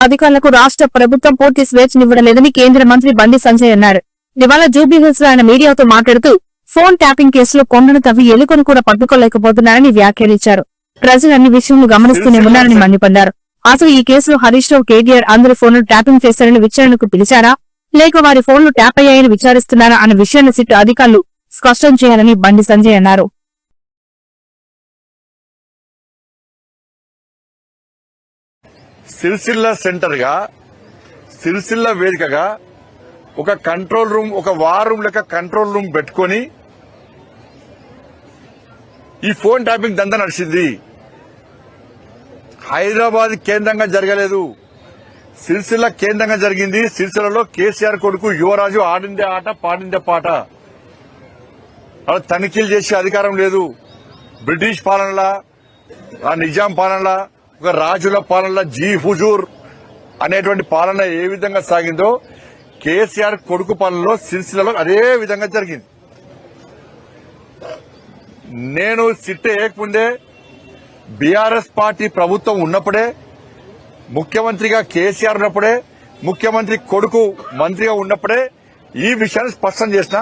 అధికారులకు రాష్ట్ర ప్రభుత్వం పూర్తి స్వేచ్ఛనివ్వడలేదని కేంద్ర మంత్రి బండి సంజయ్ అన్నారు. ఇవాళ జూబ్లీహిల్స్లో ఆయన మీడియాతో మాట్లాడుతూ ఫోన్ ట్యాపింగ్ కేసులో కొండను తవ్వి ఎలుకను కూడా పట్టుకోలేకపోతున్నారని వ్యాఖ్యానించారు. ప్రజలు అన్ని విషయంలో గమనిస్తూనే ఉన్నారని మండిపడ్డారు. అసలు ఈ కేసులో హరీష్ రావు కేటీఆర్ అందరి ఫోన్లు ట్యాపింగ్ చేశారని విచారణకు పిలిచారా? లేక వారి ఫోన్లు ట్యాప్ అయ్యాయని విచారిస్తున్నారా అన్న విషయాన్ని సిట్ అధికారులు స్పష్టం చేయాలని బండి సంజయ్ అన్నారు. సిరిసిల్ల సెంటర్గా సిరిసిల్ల వేదికగా ఒక కంట్రోల్ రూమ్ ఒక వార్ రూమ్ లెక్క కంట్రోల్ రూమ్ పెట్టుకొని ఈ ఫోన్ ట్యాపింగ్ దందా నడిచింది. హైదరాబాద్ కేంద్రంగా జరగలేదు. సిరిసిల్ల కేంద్రంగా జరిగింది. సిరిసిల్లలో కేసీఆర్ కొడుకు యువరాజు ఆడిందే ఆట పాడిందే పాట. అలా తనిఖీలు చేసే అధికారం లేదు. బ్రిటిష్ పాలనలా ఆ నిజాం పాలనలా ఒక రాజుల పాలనలో జీ హుజూర్ అనేటువంటి పాలన ఏ విధంగా సాగిందో కేసీఆర్ కొడుకు పాలనలో సిరిసిల్లలో అదే విధంగా జరిగింది. నేను సిట్ వేయకముందే బీఆర్ఎస్ పార్టీ ప్రభుత్వం ఉన్నప్పుడే ముఖ్యమంత్రిగా కేసీఆర్ ఉన్నప్పుడే ముఖ్యమంత్రి కొడుకు మంత్రిగా ఉన్నప్పుడే ఈ విషయాన్ని స్పష్టం చేసిన